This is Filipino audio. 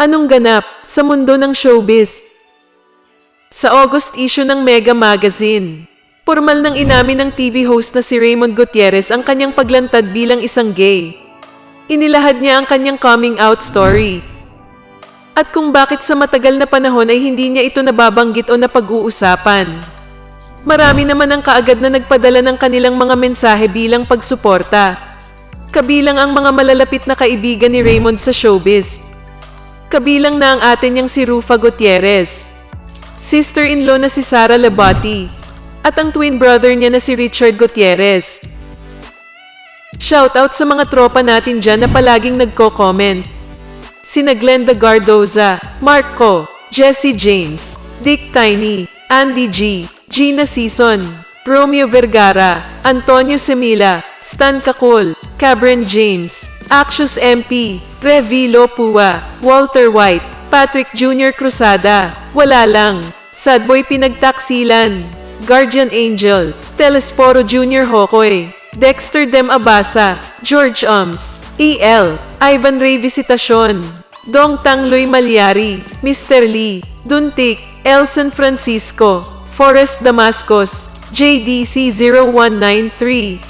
Anong ganap sa mundo ng showbiz? Sa August issue ng Mega Magazine, formal nang inamin ng TV host na si Raymond Gutierrez ang kanyang paglantad bilang isang gay. Inilahad niya ang kanyang coming out story. At kung bakit sa matagal na panahon ay hindi niya ito nababanggit o napag-uusapan. Marami naman ang kaagad na nagpadala ng kanilang mga mensahe bilang pagsuporta. Kabilang ang mga malalapit na kaibigan ni Raymond sa showbiz. Kabilang na ang atin niyang si Rufa Gutierrez, sister-in-law na si Sara Labati, at ang twin brother niya na si Richard Gutierrez. Shoutout sa mga tropa natin dyan na palaging nagko-comment. Sina Glenda Gardoza, Marco, Jesse James, Dick Tiny, Andy G, Gina Season, Romeo Vergara, Antonio Semila, Stan Kakul, Cabron James, Axios MP, Revilo Pua, Walter White, Patrick Jr. Cruzada, Wala Lang, Sadboy Pinagtaksilan, Guardian Angel, Telesporo Jr. Hokoy, Dexter Dem Abasa, George Ums, EL, Ivan Ray Visitacion, Dong Tangloy Malyari, Mr. Lee, Duntik, Elson Francisco, Forrest Damascus, JDC 0193.